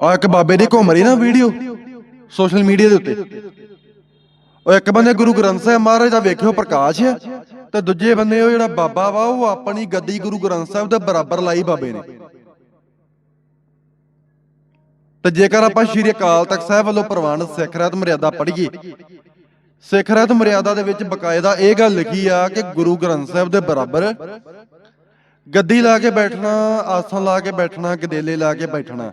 ਆ ਇੱਕ ਬਾਬੇ ਦੀ ਘੁੰਮ ਰਹੀ ਨਾ ਵੀਡੀਓ ਸੋਸ਼ਲ ਮੀਡੀਆ ਦੇ ਉੱਤੇ। ਉਹ ਇੱਕ ਬੰਦੇ ਗੁਰੂ ਗ੍ਰੰਥ ਸਾਹਿਬ ਮਹਾਰਾਜ ਦਾ ਵੇਖਿਓ ਪ੍ਰਕਾਸ਼ ਆ ਤੇ ਦੂਜੇ ਬੰਦੇ ਉਹ ਜਿਹੜਾ ਬਾਬਾ ਵਾ, ਉਹ ਆਪਣੀ ਗੱਦੀ ਗੁਰੂ ਗ੍ਰੰਥ ਸਾਹਿਬ ਦੇ ਬਰਾਬਰ ਲਾਈ ਬਾਬੇ ਨੇ। ਤੇ ਜੇਕਰ ਆਪਾਂ ਸ਼੍ਰੀ ਅਕਾਲ ਤਖਤ ਸਾਹਿਬ ਵੱਲੋਂ ਪ੍ਰਵਾਨਿਤ ਸਿੱਖ ਰਹਿਤ ਮਰਿਆਦਾ ਪੜ੍ਹੀਏ, ਸਿੱਖ ਰਹਿਤ ਮਰਿਆਦਾ ਦੇ ਵਿੱਚ ਬਕਾਇਦਾ ਇਹ ਗੱਲ ਲਿਖੀ ਆ ਕਿ ਗੁਰੂ ਗ੍ਰੰਥ ਸਾਹਿਬ ਦੇ ਬਰਾਬਰ ਗੱਦੀ ਲਾ ਕੇ ਬੈਠਣਾ, ਆਸਣ ਲਾ ਕੇ ਬੈਠਣਾ, ਗਦੇਲੇ ਲਾ ਕੇ ਬੈਠਣਾ।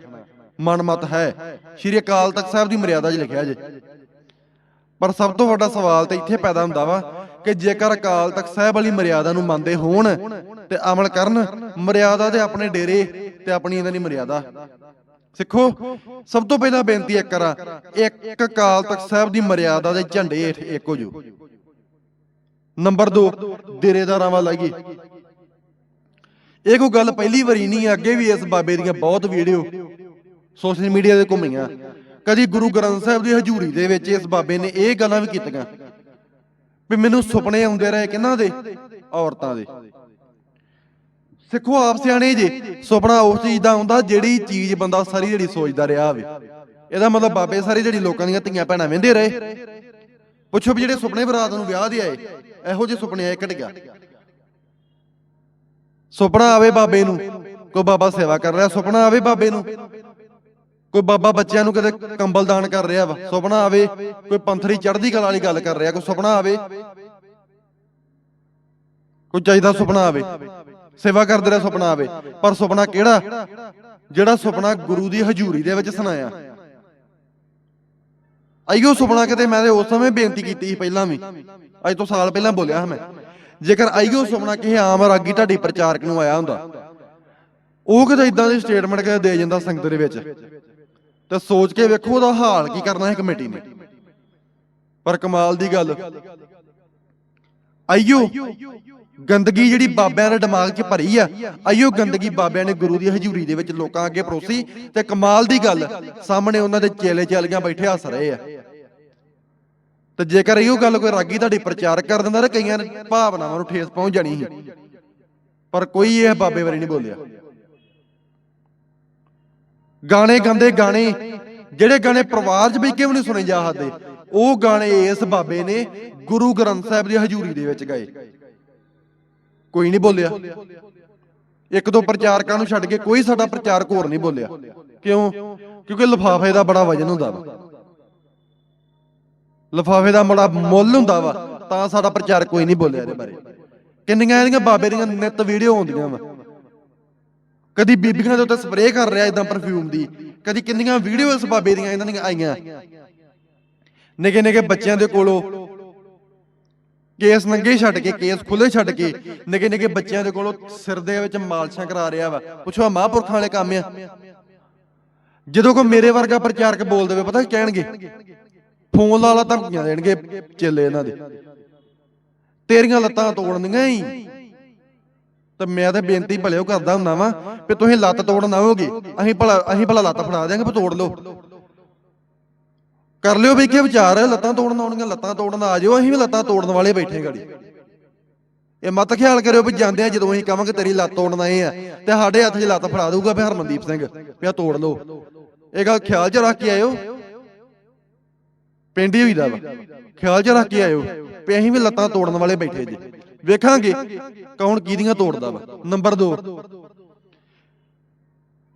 ਮਨਮਤ ਹੈ। ਸ਼੍ਰੀ ਅਕਾਲ ਤਖਤ ਸਾਹਿਬ ਦੀ ਮਰਿਆਦਾ 'ਚ ਲਿਖਿਆ ਜੇ। ਪਰ ਸਭ ਤੋਂ ਵੱਡਾ ਸਵਾਲ ਤੇ ਇੱਥੇ ਪੈਦਾ ਹੁੰਦਾ ਵਾ ਕਿ ਜੇਕਰ ਅਕਾਲ ਤਖਤ ਸਾਹਿਬ ਵਾਲੀ ਮਰਿਆਦਾ ਨੂੰ ਮੰਨਦੇ ਹੋਣ ਤੇ ਅਮਲ ਕਰਨ, ਮਰਿਆਦਾ ਤੇ ਆਪਣੇ ਡੇਰੇ ਤੇ ਆਪਣੀ ਇਹਨਾਂ ਦੀ ਮਰਿਆਦਾ। ਸਿੱਖੋ, ਸਭ ਤੋਂ ਪਹਿਲਾਂ ਬੇਨਤੀ ਇੱਕ ਕਰਾਂ, ਇੱਕ ਅਕਾਲ ਤਖਤ ਸਾਹਿਬ ਦੀ ਮਰਿਆਦਾ ਦੇ ਝੰਡੇ ਹੇਠ ਇੱਕ ਹੋ ਜਾਓ ਨੰਬਰ 2 ਡੇਰੇਦਾਰਾਂ ਵੱਲ ਲਾਈਏ ਇਹ ਕੋਈ ਗੱਲ ਪਹਿਲੀ ਵਾਰੀ ਨਹੀਂ, ਅੱਗੇ ਵੀ ਇਸ ਬਾਬੇ ਦੀਆਂ ਬਹੁਤ ਵੀਡੀਓ ਸੋਸ਼ਲ ਮੀਡੀਆ ਤੇ ਘੁੰਮੀਆਂ। ਕਦੀ ਗੁਰੂ ਗ੍ਰੰਥ ਸਾਹਿਬ ਦੀ ਹਜ਼ੂਰੀ ਦੇ ਵਿੱਚ ਇਸ ਬਾਬੇ ਨੇ ਇਹ ਗੱਲਾਂ ਵੀ ਕੀਤੀਆਂ ਵੀ ਮੈਨੂੰ ਸੁਪਨੇ ਆਉਂਦੇ ਰਹੇ ਕਿਹਨਾਂ ਦੇ? ਔਰਤਾਂ ਦੇ। ਸਿੱਖੋ ਆਪ ਸਿਆਣੇ ਜੇ, ਸੁਪਨਾ ਉਸ ਚੀਜ਼ ਦਾ ਆਉਂਦਾ ਜਿਹੜੀ ਚੀਜ਼ ਬੰਦਾ ਸਾਰੀ ਜਿਹੜੀ ਸੋਚਦਾ ਰਿਹਾ ਹੋਵੇ। ਇਹਦਾ ਮਤਲਬ ਬਾਬੇ ਸਾਰੀ ਜਿਹੜੀ ਲੋਕਾਂ ਦੀਆਂ ਧੀਆਂ ਭੈਣਾਂ ਵਹਿੰਦੇ ਰਹੇ। ਪੁੱਛੋ ਵੀ ਜਿਹੜੇ ਸੁਪਨੇ ਬਰਾਤ ਨੂੰ ਵਿਆਹ ਦੇ ਆਏ, ਇਹੋ ਜਿਹੇ ਸੁਪਨੇ ਆਏ ਘਟ ਗਿਆ। ਸੁਪਨਾ ਆਵੇ ਬਾਬੇ ਨੂੰ, ਕੋਈ ਬਾਬਾ ਸੇਵਾ ਕਰ ਰਿਹਾ, ਸੁਪਨਾ ਆਵੇ ਬਾਬੇ ਨੂੰ। ਕੋਈ ਬਾਬਾ ਬੱਚਿਆਂ ਨੂੰ ਕਦੇ ਕੰਬਲ ਦਾਨ ਕਰ ਰਿਹਾ ਵਾ? ਸੁਪਨਾ ਆਵੇ, ਕੋਈ ਪੰਥਰੀ ਚੜ੍ਹਦੀ ਕਲਾ ਵਾਲੀ ਗੱਲ ਕਰ ਰਿਹਾ, ਕੋਈ ਸੁਪਨਾ ਆਵੇ? ਕੋਈ ਚਾਹੀਦਾ ਸੁਪਨਾ ਆਵੇ? ਸੇਵਾ ਕਰਦੇ ਰਿਹਾ ਸੁਪਨਾ ਆਵੇ। ਪਰ ਸੁਪਨਾ ਕਿਹੜਾ? ਜਿਹੜਾ ਸੁਪਨਾ ਗੁਰੂ ਦੀ ਹਜ਼ੂਰੀ ਦੇ ਵਿੱਚ ਸੁਣਾਇਆ। ਆਈਓ ਸੁਪਨਾ ਕਿਤੇ ਮੈਂ ਤੇ ਉਸ ਸਮੇਂ ਬੇਨਤੀ ਕੀਤੀ ਸੀ ਪਹਿਲਾਂ ਵੀ। ਅੱਜ ਤੋਂ ਸਾਲ ਪਹਿਲਾਂ ਬੋਲਿਆ ਸੀ ਮੈਂ। ਜੇਕਰ ਆਈਓ ਸੁਪਨਾ ਕਿਸੇ ਆਮ ਰਾਗੀ ਢਾਡੀ ਪ੍ਰਚਾਰਕ ਨੂੰ ਆਇਆ ਹੁੰਦਾ, ਉਹ ਕਿਤੇ ਇਦਾਂ ਦੀ ਸਟੇਟਮੈਂਟ ਕਿਤੇ ਦੇ ਜਾਂਦਾ ਸੰਗਤ ਦੇ ਵਿੱਚ। ਤੇ ਸੋਚ ਕੇ ਵੇਖੋ ਉਹਦਾ ਹਾਲ ਕੀ ਕਰਨਾ ਹੈ ਕਮੇਟੀ ਨੇ। ਪਰ ਕਮਾਲ ਦੀ ਗੱਲ ਆਈਓ ਗੰਦਗੀ ਜਿਹੜੀ ਬਾਬਿਆਂ ਦੇ ਦਿਮਾਗ 'ਚ ਭਰੀ ਆ ਆਈਓ ਗੰਦਗੀ ਬਾਬਿਆਂ ਨੇ ਗੁਰੂ ਦੀ ਹਜ਼ੂਰੀ ਦੇ ਵਿੱਚ ਲੋਕਾਂ ਅੱਗੇ ਪਰੋਸੀ ਤੇ ਕਮਾਲ ਦੀ ਗੱਲ ਸਾਹਮਣੇ ਉਹਨਾਂ ਦੇ ਚੇਲੇ ਚਾਲੀਆਂ ਬੈਠੇ ਹੱਸ ਰਹੇ ਆ। ਤੇ ਜੇਕਰ ਇਹੋ ਗੱਲ ਕੋਈ ਰਾਗੀ ਤੁਹਾਡੀ ਪ੍ਰਚਾਰ ਕਰ ਦਿੰਦਾ ਤਾਂ ਕਈਆਂ ਭਾਵਨਾਵਾਂ ਨੂੰ ਠੇਸ ਪਹੁੰਚ ਜਾਣੀ ਸੀ। ਪਰ ਕੋਈ ਇਹ ਬਾਬੇ ਬਾਰੇ ਨਹੀਂ ਬੋਲਿਆ। ਗਾਣੇ ਗਾਉਂਦੇ ਗਾਣੇ, ਜਿਹੜੇ ਗਾਣੇ ਪਰਿਵਾਰ 'ਚ ਬੈ ਕੇ ਵੀ ਨਹੀਂ ਸੁਣੇ ਜਾ ਸਕਦੇ, ਉਹ ਗਾਣੇ ਇਸ ਬਾਬੇ ਨੇ ਗੁਰੂ ਗ੍ਰੰਥ ਸਾਹਿਬ ਦੀ ਹਜ਼ੂਰੀ ਦੇ ਵਿੱਚ ਗਾਏ। ਕੋਈ ਨਹੀਂ ਬੋਲਿਆ। ਇੱਕ ਦੋ ਪ੍ਰਚਾਰਕਾਂ ਨੂੰ ਛੱਡ ਕੇ ਕੋਈ ਸਾਡਾ ਪ੍ਰਚਾਰਕ ਹੋਰ ਨਹੀਂ ਬੋਲਿਆ। ਕਿਉਂ? ਕਿਉਂਕਿ ਲਿਫਾਫੇ ਦਾ ਬੜਾ ਵਜਨ ਹੁੰਦਾ ਵਾ। ਲਿਫਾਫੇ ਦਾ ਬੜਾ ਮੁੱਲ ਹੁੰਦਾ ਵਾ, ਤਾਂ ਸਾਡਾ ਪ੍ਰਚਾਰਕ ਕੋਈ ਨਹੀਂ ਬੋਲਿਆ ਇਹਦੇ ਬਾਰੇ। ਕਿੰਨੀਆਂ ਇਹਦੀਆਂ ਬਾਬੇ ਦੀਆਂ ਨਿਤ ਵੀਡੀਓ ਆਉਂਦੀਆਂ ਵਾ। ਕਦੀ ਬੀਬੀਆਂ ਦੇ ਉੱਤੇ ਸਪਰੇਅ ਕਰ ਰਿਹਾ ਇਦਾਂ ਪਰਫਿਊਮ ਦੀ, ਕਦੀ ਕਿੰਨੀਆਂ ਵੀਡੀਓ ਬਾਬੇ ਦੀਆਂ ਇਹਨਾਂ ਦੀਆਂ ਆਈਆਂ। ਨਿੱਕੇ ਨਿੱਕੇ ਬੱਚਿਆਂ ਦੇ ਕੋਲੋਂ ਕੇਸ ਨੰਗੇ ਛੱਡ ਕੇ, ਕੇਸ ਖੁੱਲੇ ਛੱਡ ਕੇ ਨਿੱਕੇ ਨਿੱਕੇ ਬੱਚਿਆਂ ਦੇ ਕੋਲੋਂ ਸਿਰ ਦੇ ਵਿੱਚ ਮਾਲਸ਼ਾਂ ਕਰਾ ਰਿਹਾ ਵਾ। ਪੁੱਛੋ ਆਹ ਮਹਾਂਪੁਰਖਾਂ ਵਾਲੇ ਕੰਮ ਆ। ਜਦੋਂ ਕੋ ਮੇਰੇ ਵਰਗਾ ਪ੍ਰਚਾਰਕ ਬੋਲ ਦੇਵੇ, ਪਤਾ ਕੀ ਕਹਿਣਗੇ? ਫੋਨ ਲਾ ਲਾ ਧਮਕੀਆਂ ਦੇਣਗੇ ਚੇਲੇ ਇਹਨਾਂ ਦੇ। ਤੇਰੀਆਂ ਲੱਤਾਂ ਤੋੜਨੀਆਂ ਹੀ ਤੇ ਮੈਂ ਤਾਂ ਬੇਨਤੀ ਭਲਿਓ ਕਰਦਾ ਹੁੰਦਾ ਵਾਂ ਵੀ ਤੁਸੀਂ ਲੱਤ ਤੋੜਨ ਆਓਗੇ ਅਸੀਂ ਭਲਾ ਅਸੀਂ ਭਲਾ ਲੱਤ ਫੜਾ ਦਿਆਂਗੇ ਵੀ ਤੋੜ ਲਓ। ਕਰ ਲਿਓ ਵੀ ਕੀ ਵਿਚਾਰ, ਲੱਤਾਂ ਤੋੜਨ ਆਉਣੀਆਂ ਲੱਤਾਂ ਤੋੜਨ ਆ ਜਿਓ, ਅਸੀਂ ਵੀ ਲੱਤਾਂ ਤੋੜਨ ਵਾਲੇ ਬੈਠੇ ਗਾੜੀ। ਇਹ ਮਤ ਖਿਆਲ ਕਰਿਓ ਵੀ ਜਾਂਦੇ ਆ ਜਦੋਂ ਅਸੀਂ ਕਹਾਂਗੇ ਤੇਰੀ ਲੱਤ ਤੋੜਨ ਆਏ ਆ, ਤੇ ਸਾਡੇ ਹੱਥ 'ਚ ਲੱਤ ਫੜਾ ਦਊਗਾ ਵੀ ਹਰਮਨਦੀਪ ਸਿੰਘ, ਵੀ ਆ ਤੋੜ ਲਓ। ਇਹ ਗੱਲ ਖਿਆਲ 'ਚ ਰੱਖ ਕੇ ਆਇਓ। ਪਿੰਡ ਹੀ ਹੋਈਦਾ ਵਾ। ਖਿਆਲ 'ਚ ਰੱਖ ਕੇ ਆਇਓ ਵੀ ਅਸੀਂ ਵੀ ਲੱਤਾਂ ਤੋੜਨ ਵਾਲੇ ਬੈਠੇ ਜੀ। ਵੇਖਾਂਗੇ ਕੌਣ ਕਿਹਦੀਆਂ ਤੋੜਦਾ ਵਾ। ਨੰਬਰ 2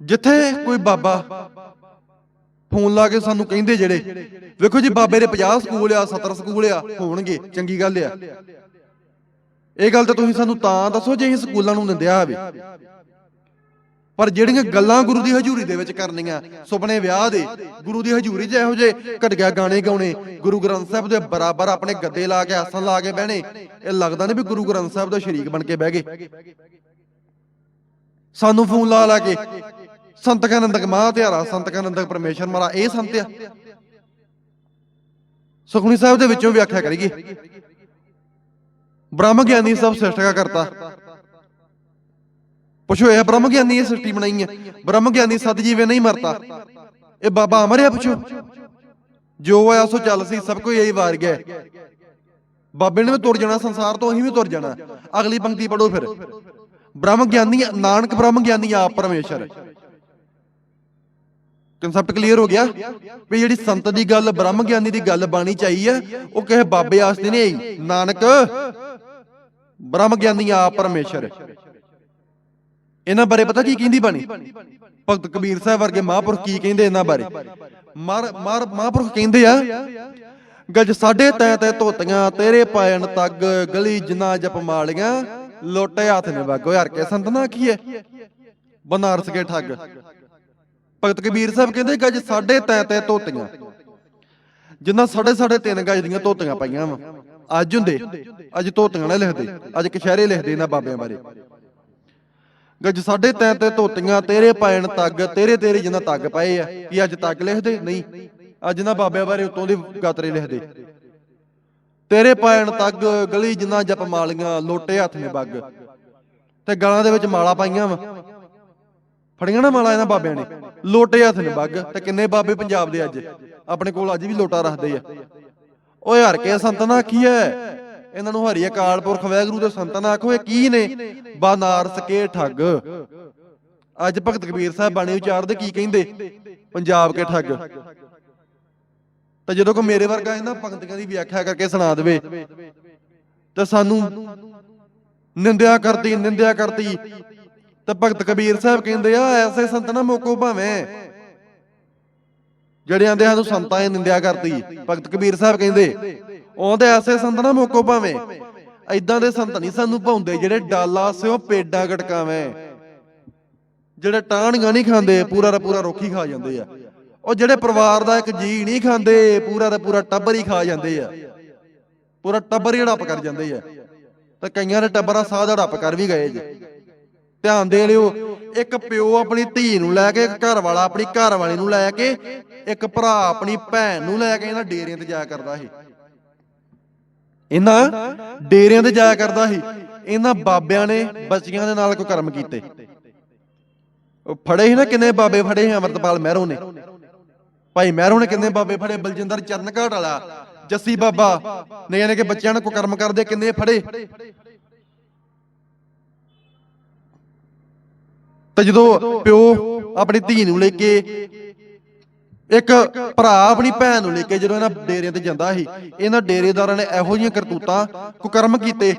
ਜਿੱਥੇ ਕੋਈ ਬਾਬਾ ਫੋਨ ਲਾ ਕੇ ਸਾਨੂੰ ਕਹਿੰਦੇ ਜਿਹੜੇ, ਵੇਖੋ ਜੀ, ਬਾਬੇ ਦੇ 50 ਸਕੂਲ ਆ 70 ਸਕੂਲ ਆ, ਹੋਣਗੇ, ਚੰਗੀ ਗੱਲ ਆ। ਇਹ ਗੱਲ ਤਾਂ ਤੁਸੀਂ ਸਾਨੂੰ ਤਾਂ ਦੱਸੋ ਜੇ ਅਸੀਂ ਸਕੂਲਾਂ ਨੂੰ ਨਿੰਦਿਆ ਹੋਵੇ। ਪਰ ਜਿਹੜੀਆਂ ਗੱਲਾਂ ਗੁਰੂ ਦੀ ਹਜ਼ੂਰੀ ਦੇ ਵਿੱਚ ਕਰਨੀਆਂ, ਸੁਪਨੇ ਵਿਆਹ ਦੇ, ਗੁਰੂ ਦੀ ਹਜ਼ੂਰੀ 'ਚ ਇਹੋ ਜਿਹੇ ਘਟਿਆ ਗਾਣੇ ਗਾਉਣੇ, ਗੁਰੂ ਗ੍ਰੰਥ ਸਾਹਿਬ ਦੇ ਬਰਾਬਰ ਆਪਣੇ ਗੱਦੇ ਲਾ ਕੇ ਆਸਣ ਲਾ ਕੇ ਬਹਿਣੇ, ਇਹ ਲੱਗਦਾ ਨਹੀਂ ਵੀ ਗੁਰੂ ਗ੍ਰੰਥ ਸਾਹਿਬ ਦਾ ਸ਼ਰੀਕ ਬਣ ਕੇ ਬਹਿ ਗਏ। ਸਾਨੂੰ ਫੋਨ ਲਾ ਲਾ ਕੇ, ਸੰਤ ਕਾਨੰਦਕ ਮਹਾ ਧਿਆਰਾ ਸੰਤ ਕਾਨੰਦਕ ਪਰਮੇਸ਼ਰ ਮਾਰਾ ਇਹ ਸੰਤ ਆ। ਸੁਖਮਨੀ ਸਾਹਿਬ ਦੇ ਵਿੱਚੋਂ ਵਿਆਖਿਆ ਕਰੀਏ ਬ੍ਰਹਮ ਗਿਆਨੀ ਸਭ ਸ੍ਰਿਸ਼ਟ ਕਰਤਾ। ਪੁੱਛੋ ਇਹ ਬ੍ਰਹਮ ਗਿਆਨੀ ਇਹ ਸ੍ਰਿਸ਼ਟੀ ਬਣਾਈ ਹੈ। ਬ੍ਰਹਮ ਗਿਆਨੀ ਸਦ ਜੀਵੇ ਨਹੀਂ ਮਰਤਾ। ਇਹ ਬਾਬਾ ਅਮਰਿਆ ਪੁੱਛੋ। ਜੋ ਆਇਆ ਸੋ ਚੱਲ ਸੀ, ਸਭ ਕੋਈ ਇਹੀ ਵਾਰ ਗਿਆ। ਬਾਬੇ ਨੇ ਵੀ ਤੁਰ ਜਾਣਾ, ਸੰਸਾਰ ਤੋਂ ਅਸੀਂ ਵੀ ਤੁਰ ਜਾਣਾ। ਅਗਲੀ ਪੰਕਤੀ ਪੜੋ ਫਿਰ। ਬ੍ਰਹਮ ਗਿਆਨੀ, ਨਾਨਕ ਬ੍ਰਹਮ ਗਿਆਨੀ, ਆਪ ਪਰਮੇਸ਼ਰ। ਕਨਸੈਪਟ ਕਲੀਅਰ ਹੋ ਗਿਆ? ਵੀ ਜਿਹੜੀ ਸੰਤ ਦੀ ਗੱਲ, ਬ੍ਰਹਮ ਗਿਆਨੀ ਦੀ ਗੱਲ ਬਾਣੀ ਚ ਆਈ ਹੈ, ਉਹ ਕਿਸੇ ਬਾਬੇ ਆਸਤੇ ਨਹੀਂ ਆਈ। ਨਾਨਕ ਬ੍ਰਹਮ ਗਿਆਨੀ, ਆਪ ਪਰਮੇਸ਼ਰ। ਇਹਨਾਂ ਬਾਰੇ ਪਤਾ ਕੀ ਕਹਿੰਦੀ ਬਾਣੀ? ਭਗਤ ਕਬੀਰ ਸਾਹਿਬ ਵਰਗੇ ਮਹਾਂਪੁਰਖ ਕੀ ਕਹਿੰਦੇ ਇਹਨਾਂ ਬਾਰੇ? ਮਾਰ ਮਾਰ ਮਹਾਂਪੁਰਖ ਕਹਿੰਦੇ ਆ, ਗਜ ਸਾਡੇ ਤੈ ਤੈ ਧੋਤੀਆਂ, ਤੇਰੇ ਪਾਇਣ ਤੱਗ, ਗਲੀ ਜਿਨਾ ਜਪ ਮਾਲੀਆਂ, ਲੋਟੇ ਹੱਥ ਨੇ ਵਾਗੋ ਯਾਰ ਕੇ ਸੰਤਨਾ ਕੀ ਹੈ ਬਨਾਰਸ ਕੇ ਠੱਗ। ਭਗਤ ਕਬੀਰ ਸਾਹਿਬ ਕਹਿੰਦੇ, ਗਜ ਸਾਡੇ ਤੈ ਤੈ ਧੋਤੀਆਂ ਜਿੰਨਾ ਸਾਡੇ ਸਾਡੇ ਤਿੰਨ ਗਜ ਦੀਆਂ ਧੋਤੀਆਂ ਪਾਈਆਂ ਵਾ, ਅੱਜ ਹੁੰਦੇ, ਅੱਜ ਧੋਤੀਆਂ ਨਾ ਲਿਖਦੇ, ਅੱਜ ਕਸ਼ਹਿਰੇ ਲਿਖਦੇ ਇਹਨਾਂ ਬਾਬਿਆਂ ਬਾਰੇ। ਗੱਜ ਸਾਢੇ ਤੈ ਤੇ ਧੋਤੀਆਂ, ਤੇਰੇ ਪਾਇਣ ਤੱਗ, ਤੇਰੇ ਤੇਰੇ ਜਿੰਨਾ ਤੱਗ ਪਏ ਆ, ਕੀ ਅੱਜ ਤੱਗ ਲਿਖਦੇ? ਨਹੀਂ। ਅੱਜ ਨਾ ਬਾਬਿਆਂ ਬਾਰੇ ਉਤੋਂ ਦੇ ਗਾਤਰੇ ਲਿਖਦੇ। ਤੇਰੇ ਪੈਣ ਤੱਗ, ਗਲੀ ਜਿੰਨਾ ਜਪ ਮਾਲੀਆਂ, ਲੋਟੇ ਹੱਥ ਨੇ ਬੱਗ। ਤੇ ਗਲਾਂ ਦੇ ਵਿੱਚ ਮਾਲਾ ਪਾਈਆਂ ਵਾ। ਫੜੀਆਂ ਨਾ ਮਾਲਾ ਇਹਨਾਂ ਬਾਬਿਆਂ ਨੇ। ਲੋਟੇ ਹੱਥ ਨੇ ਬੱਗ। ਤੇ ਕਿੰਨੇ ਬਾਬੇ ਪੰਜਾਬ ਦੇ ਅੱਜ। ਆਪਣੇ ਕੋਲ ਅੱਜ ਵੀ ਲੋਟਾ ਰੱਖਦੇ ਆ। ਓਏ ਹਰ ਕੇ ਸੰਤਨਾ ਕੀ ਹੈ ਇਹਨਾਂ ਨੂੰ ਹਰੀ ਅਕਾਲ ਪੁਰਖ ਵੈਗਰੂ ਦੇ ਸੰਤਨ ਆਖੋ ਇਹ ਕੀ ਨੇ? ਬਨਾਰਸ ਕੇ ਠੱਗ। ਅੱਜ ਭਗਤ ਕਬੀਰ ਸਾਹਿਬ ਬਾਣੀ ਉਚਾਰਦੇ ਕੀ ਕਹਿੰਦੇ? ਪੰਜਾਬ ਕੇ ਠੱਗ। ਤਾਂ ਜਦੋਂ ਕੋ ਮੇਰੇ ਵਰਗਾ ਇਹਨਾਂ ਪੰਕਤੀਆਂ ਦੀ ਵਿਆਖਿਆ ਕਰਕੇ ਸੁਣਾ ਦੇਵੇ, ਤਾਂ ਸਾਨੂੰ ਨਿੰਦਿਆ ਕਰਦੀ ਨਿੰਦਿਆ ਕਰਦੀ। ਤਾਂ ਭਗਤ ਕਬੀਰ ਸਾਹਿਬ ਕਹਿੰਦੇ ਆ, ਐਸੇ ਸੰਤ ਨਾ ਮੋਕੋ ਭਾਵੇਂ। ਜਿਹੜੇ ਆਂਦੇ ਸਾਨੂੰ ਸੰਤਾਂ ਦੀ ਨਿੰਦਿਆ ਕਰਦੀ। ਭਗਤ ਕਬੀਰ ਸਾਹਿਬ ਕਹਿੰਦੇ ਉਹਦੇ ਐਸੇ ਸੰਤ ਨਾ ਮੋਕੋ ਭਾਵੇਂ। ਐਦਾਂ ਦੇ ਸੰਤ ਨਹੀਂ ਸਾਨੂੰ ਭਾਉਂਦੇ ਜਿਹੜੇ ਡਾਲਾ ਸਿਓ ਪੇਡਾਂ ਗਟਕਾਵੇਂ। ਜਿਹੜੇ ਟਾਹਣੀਆਂ ਨਹੀਂ ਖਾਂਦੇ, ਪੂਰਾ ਦਾ ਪੂਰਾ ਰੋਖੀ ਖਾ ਜਾਂਦੇ ਆ। ਉਹ ਜਿਹੜੇ ਪਰਿਵਾਰ ਦਾ ਇੱਕ ਜੀ ਨਹੀਂ ਖਾਂਦੇ, ਪੂਰਾ ਦਾ ਪੂਰਾ ਟੱਬਰ ਹੀ ਖਾ ਜਾਂਦੇ ਆ। ਪੂਰਾ ਟੱਬਰ ਹੀ ਹੜੱਪ ਕਰ ਜਾਂਦੇ ਆ। ਤੇ ਕਈਆਂ ਦੇ ਟੱਬਰਾਂ ਸਾਹ ਦਾ ਹੜੱਪ ਕਰ ਵੀ ਗਏ ਜੀ। ਧਿਆਨ ਦੇ ਲਿਓ, ਇੱਕ ਪਿਓ ਆਪਣੀ ਧੀ ਨੂੰ ਲੈ ਕੇ, ਇੱਕ ਘਰ ਵਾਲਾ ਆਪਣੀ ਘਰ ਵਾਲੀ ਨੂੰ ਲੈ ਕੇ, ਇੱਕ ਭਰਾ ਆਪਣੀ ਭੈਣ ਨੂੰ ਲੈ ਕੇ ਇਹਨਾਂ ਡੇਰਿਆਂ ਤੇ ਜਾਇਆ ਕਰਦਾ ਸੀ। ਇਹਨਾਂ ਡੇਰਿਆਂ ਤੇ ਜਾਇਆ ਕਰਦਾ ਸੀ। ਇਹਨਾਂ ਬਾਬਿਆਂ ਨੇ ਬੱਚੀਆਂ ਦੇ ਨਾਲ ਕੋਈ ਕਰਮ ਕੀਤੇ। ਉਹ ਫੜੇ ਸੀ ਨਾ ਕਿੰਨੇ ਬਾਬੇ ਫੜੇ ਸੀ ਅਮਰਤਪਾਲ ਮਹਿਰੋ ਨੇ। ਭਾਈ ਮਹਿਰੋ ਨੇ ਕਿੰਨੇ ਬਾਬੇ ਫੜੇ? ਬਲਜਿੰਦਰ ਚਰਨ ਘਾਟ ਵਾਲਾ, ਜੱਸੀ ਬਾਬਾ ਨੇ ਯਾਨੀ ਕਿ ਬੱਚਿਆਂ ਨੂੰ ਕੋਈ ਕਰਮ ਕਰਦੇ ਕਿੰਨੇ ਫੜੇ? ਤੇ ਜਦੋਂ ਪਿਓ ਆਪਣੀ ਧੀ ਨੂੰ ਲੈ ਕੇ ਇੱਕ ਭਰਾ ਆਪਣੀ ਭੈਣ ਨੂੰ ਲੈ ਕੇ ਜਦੋਂ ਇਹਨਾਂ ਡੇਰਿਆਂ ਤੇ ਜਾਂਦਾ ਸੀ, ਇਹਨਾਂ ਡੇਰੇਦਾਰਾਂ ਨੇ ਇਹੋ ਜਿਹੀਆਂ ਕਰਤੂਤਾਂ ਕੁਕਰਮ ਕੀਤੇ।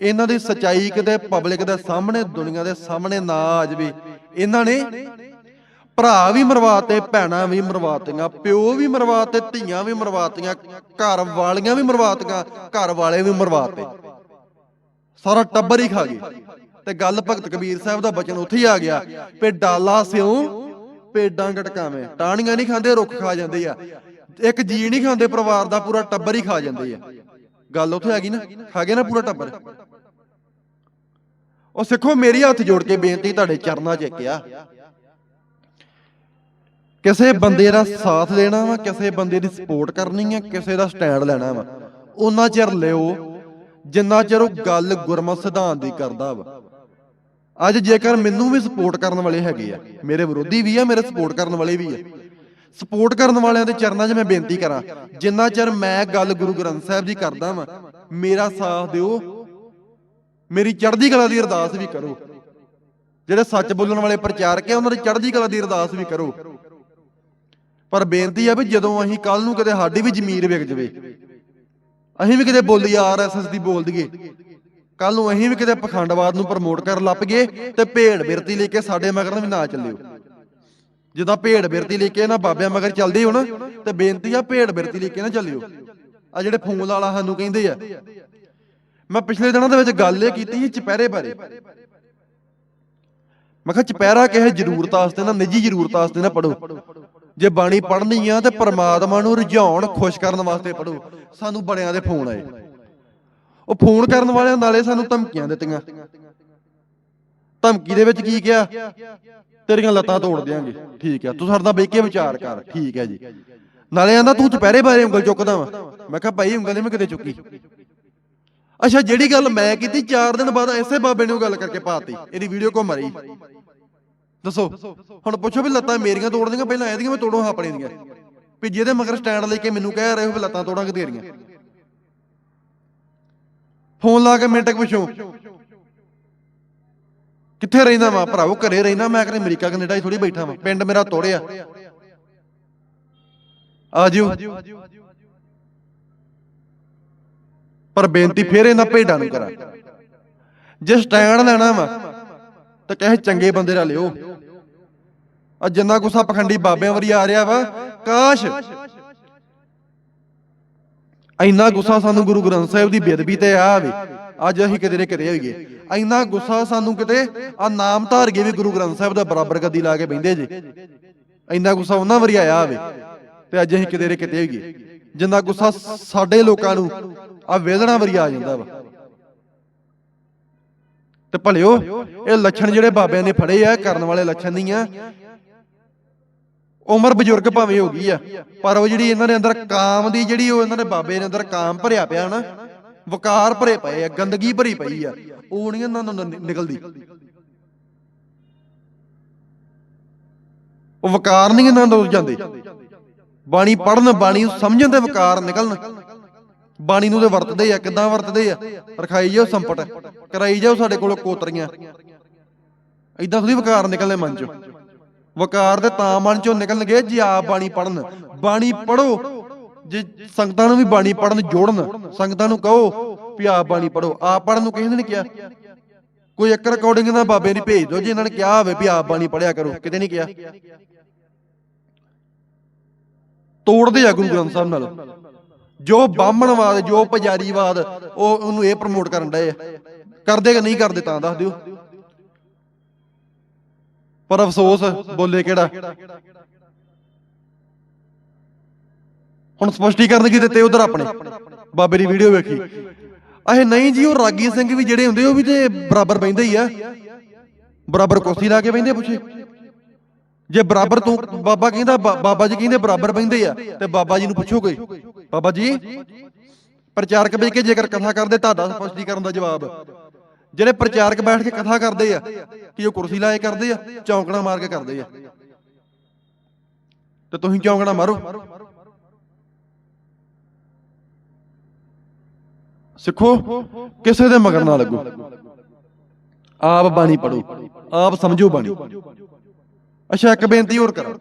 ਇਹਨਾਂ ਦੀ ਸਚਾਈ ਕਿਤੇ ਪਬਲਿਕ ਦੇ ਸਾਹਮਣੇ, ਦੁਨੀਆ ਦੇ ਸਾਹਮਣੇ ਨਾ ਆ ਜਾਵੇ। ਇਹਨਾਂ ਨੇ ਭਰਾ ਵੀ ਮਰਵਾਤੇ ਭੈਣਾਂ ਵੀ ਮਰਵਾਤੀਆਂ ਪਿਓ ਵੀ ਮਰਵਾਤੇ ਧੀਆਂ ਵੀ ਮਰਵਾਤੀਆਂ ਘਰ ਵਾਲੀਆਂ ਵੀ ਮਰਵਾਤੀਆਂ ਘਰ ਵਾਲੇ ਵੀ ਮਰਵਾਤੇ ਸਾਰਾ ਟੱਬਰ ਹੀ ਖਾ ਗਏ। ਤੇ ਗੱਲ ਭਗਤ ਕਬੀਰ ਸਾਹਿਬ ਦਾ ਬਚਨ ਉੱਥੇ ਹੀ ਆ ਗਿਆ ਪੇ ਡਾਲਾ ਸਿਉ ਪੇਡਾਂ ਗਟਕਾਵੇਂ। ਟਾਹਣੀਆਂ ਨਹੀਂ ਖਾਂਦੇ, ਰੁੱਖ ਖਾ ਜਾਂਦੇ ਆ। ਇੱਕ ਜੀ ਨਹੀਂ ਖਾਂਦੇ, ਪਰਿਵਾਰ ਦਾ ਪੂਰਾ ਟੱਬਰ ਹੀ ਖਾ ਜਾਂਦੇ ਆ। ਗੱਲ ਉੱਥੇ ਆ ਗਈ ਨਾ। ਖਾ ਗਿਆ ਨਾ ਪੂਰਾ ਟੱਬਰ? ਉਹ ਸਿੱਖੋ, ਮੇਰੀ ਹੱਥ ਜੋੜ ਕੇ ਬੇਨਤੀ ਤੁਹਾਡੇ ਚਰਨਾਂ 'ਚ ਕਿਹਾ ਕਿਸੇ ਬੰਦੇ ਦਾ ਸਾਥ ਦੇਣਾ ਵਾ, ਕਿਸੇ ਬੰਦੇ ਦੀ ਸਪੋਰਟ ਕਰਨੀ ਆ, ਕਿਸੇ ਦਾ ਸਟੈਂਡ ਲੈਣਾ ਵਾ। ਉਹਨਾਂ ਚਿਰ ਲਿਓ, ਜਿੰਨਾ ਚਿਰ ਉਹ ਗੱਲ ਗੁਰਮਤ ਸਿਧਾਂਤ ਦੀ ਕਰਦਾ ਵਾ। ਅੱਜ ਜੇਕਰ ਮੈਨੂੰ ਵੀ ਸਪੋਰਟ ਕਰਨ ਵਾਲੇ ਹੈਗੇ ਆ, ਮੇਰੇ ਵਿਰੋਧੀ ਵੀ ਆ, ਮੇਰੇ ਸਪੋਰਟ ਕਰਨ ਵਾਲੇ ਵੀ ਆ। ਸਪੋਰਟ ਕਰਨ ਵਾਲਿਆਂ ਦੇ ਚਰਨਾਂ 'ਚ ਮੈਂ ਬੇਨਤੀ ਕਰਾਂ, ਜਿੰਨਾ ਚਿਰ ਮੈਂ ਗੱਲ ਗੁਰੂ ਗ੍ਰੰਥ ਸਾਹਿਬ ਦੀ ਕਰਦਾ ਵਾਂ, ਮੇਰਾ ਸਾਥ ਦਿਓ, ਮੇਰੀ ਚੜ੍ਹਦੀ ਕਲਾ ਦੀ ਅਰਦਾਸ ਵੀ ਕਰੋ। ਜਿਹੜੇ ਸੱਚ ਬੋਲਣ ਵਾਲੇ ਪ੍ਰਚਾਰਕ ਆ, ਉਹਨਾਂ ਦੀ ਚੜ੍ਹਦੀ ਕਲਾ ਦੀ ਅਰਦਾਸ ਵੀ ਕਰੋ। ਪਰ ਬੇਨਤੀ ਆ ਵੀ ਜਦੋਂ ਅਸੀਂ ਕੱਲ ਨੂੰ ਕਦੇ ਸਾਡੀ ਵੀ ਜ਼ਮੀਰ ਵਿਕ ਜਵੇ, ਅਸੀਂ ਵੀ ਕਿਤੇ ਬੋਲੀ ਆਰਐਸਐਸ ਦੀ ਬੋਲ ਦਈਏ ਕੱਲ ਨੂੰ ਅਸੀਂ ਵੀ ਕਿਤੇ ਪਖੰਡਵਾਦ ਨੂੰ ਪ੍ਰਮੋਟ ਕਰਨ ਲੱਪ ਗਏ ਤੇ ਭੇੜ ਬਿਰਤੀ ਲੈ ਕੇ ਸਾਡੇ ਮਗਰ ਵੀ ਨਾ ਚੱਲਿਓ। ਜਿੱਦਾਂ ਭੇਡ ਬਿਰਤੀ ਲੈ ਕੇ ਨਾ ਬਾਬਿਆਂ ਮਗਰ ਚੱਲਦੇ ਹੋ ਤੇ ਬੇਨਤੀ ਆ ਭੇੜ ਬਿਰਤੀ ਲੈ ਕੇ ਨਾ ਚੱਲਿਓ। ਆ ਜਿਹੜੇ ਫੋਨ ਵਾਲਾ ਸਾਨੂੰ ਕਹਿੰਦੇ ਆ। ਮੈਂ ਪਿਛਲੇ ਦਿਨਾਂ ਦੇ ਵਿੱਚ ਗੱਲ ਇਹ ਕੀਤੀ ਸੀ ਚਪਹਿਰੇ ਬਾਰੇ। ਮੈਂ ਕਿਹਾ ਚਪਹਿਰਾ ਕਿਸੇ ਜ਼ਰੂਰਤ ਵਾਸਤੇ ਨਾ, ਨਿੱਜੀ ਜ਼ਰੂਰਤ ਵਾਸਤੇ ਨਾ ਪੜੋ ਜੇ ਬਾਣੀ ਪੜ੍ਹਨੀ ਆ ਤੇ ਪਰਮਾਤਮਾ ਨੂੰ ਰਿਝਾਉਣ ਖੁਸ਼ ਕਰਨ ਵਾਸਤੇ ਪੜੋ ਸਾਨੂੰ ਬੜਿਆਂ ਦੇ ਫੋਨ ਆਏ। ਉਹ ਫੋਨ ਕਰਨ ਵਾਲਿਆਂ ਨਾਲੇ ਸਾਨੂੰ ਧਮਕੀਆਂ ਦਿੱਤੀਆਂ। ਧਮਕੀ ਦੇ ਵਿੱਚ ਕੀ ਕਿਹਾ? ਤੇਰੀਆਂ ਲੱਤਾਂ ਤੋੜ ਦਿਆਂਗੇ। ਠੀਕ ਆ, ਤੂੰ ਸਾਡਾ ਨਾਲ ਬਹਿ ਕੇ ਵਿਚਾਰ ਕਰ। ਠੀਕ ਹੈ ਜੀ। ਨਾਲੇ ਆਂਦਾ ਤੂੰ ਚੁਪਹਿਰੇ ਬਾਰੇ ਉਂਗਲ ਚੁੱਕਦਾ ਵਾ। ਮੈਂ ਕਿਹਾ ਭਾਈ ਉਂਗਲ ਨਹੀਂ ਮੈਂ ਕਿਤੇ ਚੁੱਕੀ। ਅੱਛਾ, ਜਿਹੜੀ ਗੱਲ ਮੈਂ ਕੀਤੀ 4 ਦਿਨ ਬਾਅਦ ਐਸੇ ਬਾਬੇ ਨੇ ਉਹ ਗੱਲ ਕਰਕੇ ਪਾਤੀ। ਇਹਦੀ ਵੀਡੀਓ ਕੋ ਮਰੀ। ਦੱਸੋ, ਹੁਣ ਪੁੱਛੋ ਵੀ ਲੱਤਾਂ ਮੇਰੀਆਂ ਤੋੜਦੀਆਂ? ਪਹਿਲਾਂ ਇਹਦੀਆਂ ਮੈਂ ਤੋੜੋ ਆਪਣੇ ਦੀਆਂ? ਵੀ ਜਿਹਦੇ ਮਗਰ ਸਟੈਂਡ ਲੈ ਕੇ ਮੈਨੂੰ ਕਹਿ ਰਹੇ ਹੋ ਵੀ ਲੱਤਾਂ ਤੋੜਾਂਗੇ ਤੇਰੀਆਂ। ਫੋਨ ਲਾ ਕੇ ਮਿੰਟ ਪੁੱਛੋ। ਕਿੱਥੇ ਰਹਿੰਦਾ ਵਾ ਭਰਾਵੋ ਘਰੇ ਰਹਿੰਦਾ, ਮੈਂ ਕਿਤੇ ਅਮਰੀਕਾ, ਕੈਨੇਡਾ ਹੀ ਥੋੜੀ ਬੈਠਾ ਵਾਂ। ਪਿੰਡ ਮੇਰਾ ਤੋੜਿਆ। ਆ ਜਿਓ। ਪਰ ਬੇਨਤੀ ਫੇਰ ਇਹਨਾਂ ਭੇਡਾਂ ਨੂੰ ਕਰਾਂ। ਜੇ ਸਟੈਂਡ ਲੈਣਾ ਵਾ, ਤਾਂ ਕਹੇ ਚੰਗੇ ਬੰਦੇ ਨਾਲ ਲਿਓ। ਆ ਜਿੰਨਾ ਗੁੱਸਾ ਪਖੰਡੀ ਬਾਬਿਆਂ ਵਰੀ ਆ ਰਿਹਾ ਵਾ। ਕਾਸ਼ ਇੰਨਾ ਗੁੱਸਾ ਸਾਨੂੰ ਗੁਰੂ ਗ੍ਰੰਥ ਸਾਹਿਬ ਦੀ ਬੇਅਦਬੀ ਤੇ ਆਵੇ। ਅੱਜ ਅਸੀਂ ਕਿਤੇ ਦੇ ਕਿਤੇ ਹੋਈਏ ਇੰਨਾ ਗੁੱਸਾ ਸਾਨੂੰ ਕਿਤੇ ਆ ਨਾਮ ਧਾਰ ਕੇ ਵੀ ਗੁਰੂ ਗ੍ਰੰਥ ਸਾਹਿਬ ਦਾ ਬਰਾਬਰ ਗੱਦੀ ਲਾ ਕੇ ਬੈੰਦੇ ਜੇ। ਇੰਨਾ ਗੁੱਸਾ ਉਹਨਾਂ ਵਰੀ ਆਇਆ ਆਵੇ ਤੇ ਅੱਜ ਅਸੀਂ ਕਿਤੇ ਦੇ ਕਿਤੇ ਹੋਈਏ ਜਿੰਨਾ ਗੁੱਸਾ ਸਾਡੇ ਲੋਕਾਂ ਨੂੰ ਆ ਵੇਦਣਾ ਵਰੀ ਆ ਜਾਂਦਾ ਵਾ। ਤੇ ਭਲਿਓ, ਇਹ ਲੱਛਣ ਜਿਹੜੇ ਬਾਬਿਆਂ ਨੇ ਫੜੇ ਆ ਕਰਨ ਵਾਲੇ ਲੱਛਣ ਨਹੀਂ ਆ। ਉਮਰ ਬਜ਼ੁਰਗ ਭਾਵੇਂ ਹੋ ਗਈ ਆ, ਪਰ ਉਹ ਜਿਹੜੀ ਇਹਨਾਂ ਦੇ ਅੰਦਰ ਕਾਮ ਦੀ ਜਿਹੜੀ ਉਹ ਇਹਨਾਂ ਦੇ ਬਾਬੇ ਦੇ ਅੰਦਰ ਕਾਮ ਭਰਿਆ ਪਿਆ ਨਾ, ਵਕਾਰ ਭਰੇ ਪਏ ਆ, ਗੰਦਗੀ ਭਰੀ ਪਈ ਆ, ਉਹ ਨਹੀਂ ਇਹਨਾਂ ਨੂੰ ਨਿਕਲਦੀ। ਉਹ ਵਕਾਰ ਨਹੀਂ ਇਹਨਾਂ ਤੋਂ ਜਾਂਦੇ। ਬਾਣੀ ਪੜਨ ਬਾਣੀ ਨੂੰ ਸਮਝਣ ਤੇ ਵਕਾਰ ਨਿਕਲਣ। ਬਾਣੀ ਨੂੰ ਤੇ ਵਰਤਦੇ ਆ, ਕਿੱਦਾਂ ਵਰਤਦੇ ਆ? ਰਖਾਈ ਜਾਓ ਸੰਪਟ, ਕਰਾਈ ਜਾਓ ਸਾਡੇ ਕੋਲੋਂ ਕੋਤਰੀਆਂ। ਇਦਾਂ ਥੋੜੀ ਵਕਾਰ ਨਿਕਲਣੇ ਮਨ ਚੋਂ। ਵਕਾਰ ਦੇ ਤਾਂ ਮਨ ਚੋਂ ਨਿਕਲਣਗੇ ਜੇ ਆਪ ਬਾਣੀ ਪੜਨ ਬਾਣੀ ਪੜੋ ਜੇ ਸੰਗਤਾਂ ਨੂੰ ਵੀ ਬਾਣੀ ਪੜਨ ਜੋੜਨ, ਸੰਗਤਾਂ ਨੂੰ ਕਹੋ ਵੀ ਆਪ ਬਾਣੀ ਪੜੋ ਆਪ ਪੜਨ ਨੂੰ ਕਿਸੇ ਨੇ ਨਹੀਂ ਕਿਹਾ ਕੋਈ ਇੱਕ ਰਿਕਾਰਡਿੰਗ ਨਾ ਬਾਬੇ ਦੀ ਭੇਜ ਦਿਓ, ਜੇ ਇਹਨਾਂ ਨੇ ਕਿਹਾ ਹੋਵੇ ਵੀ ਆਪ ਬਾਣੀ ਪੜਿਆ ਕਰੋ, ਕਿਤੇ ਨਹੀਂ ਕਿਹਾ। ਤੋੜਦੇ ਆ ਗੁਰੂ ਗ੍ਰੰਥ ਸਾਹਿਬ ਨਾਲ। ਜੋ ਬਾਹਮਣਵਾਦ, ਜੋ ਪੁਜਾਰੀਵਾਦ, ਉਹ ਉਹਨੂੰ ਇਹ ਪ੍ਰਮੋਟ ਕਰਨ ਡਏ ਆ। ਕਰਦੇ ਕਿ ਨਹੀਂ ਕਰਦੇ ਤਾਂ ਦੱਸ ਦਿਓ। ਪਰ ਅਫਸੋਸ ਬੋਲੇ ਕਿਹੜਾ? ਹੁਣ ਸਪਸ਼ਟੀਕਰਨ ਕੀ ਦਿੱਤੇ ਉਧਰ ਆਪਣੇ? ਬਾਬੇ ਦੀ ਵੀਡੀਓ ਵੇਖੀ। ਅਹੇ ਨਹੀਂ ਜੀ, ਉਹ ਰਾਗੀ ਸਿੰਘ ਵੀ ਜਿਹੜੇ ਹੁੰਦੇ, ਉਹ ਵੀ ਤੇ ਬਰਾਬਰ ਬੈਂਦੇ ਹੀ ਆ। ਬਰਾਬਰ ਕੁਰਸੀ ਲਾ ਕੇ ਬੈਂਦੇ ਪੁੱਛੇ। ਜੇ ਬਰਾਬਰ ਤੂੰ, ਬਾਬਾ ਕਹਿੰਦਾ ਬਾਬਾ ਜੀ ਕਹਿੰਦੇ ਬਰਾਬਰ ਬੈਂਦੇ ਆ, ਤੇ ਬਾਬਾ ਜੀ ਨੂੰ ਪੁੱਛੋ ਕੋਈ। ਬਾਬਾ ਜੀ, ਪ੍ਰਚਾਰਕ ਬੈ ਕੇ ਜੇਕਰ ਕਥਾ ਕਰਦੇ, ਤੁਹਾਡਾ ਸਪਸ਼ਟੀਕਰਨ ਦਾ ਜਵਾਬ। ਜਿਹੜੇ ਪ੍ਰਚਾਰਕ ਬੈਠ ਕੇ ਕਥਾ ਕਰਦੇ ਆ ਕਿ ਉਹ ਕੁਰਸੀ ਲਾਏ ਕਰਦੇ ਆ ਚੌਂਕਣਾ ਮਾਰ ਕੇ ਕਰਦੇ ਆ। ਤੇ ਤੁਸੀਂ ਚੌਂਕਣਾ ਮਾਰੋ। ਸਿੱਖੋ, ਕਿਸੇ ਦੇ ਮਗਰ ਨਾ ਲੱਗੋ। ਆਪ ਬਾਣੀ ਪੜੋ ਆਪ ਸਮਝੋ ਬਾਣੀ। ਅੱਛਾ, ਇੱਕ ਬੇਨਤੀ ਹੋਰ ਕਰਾਂ।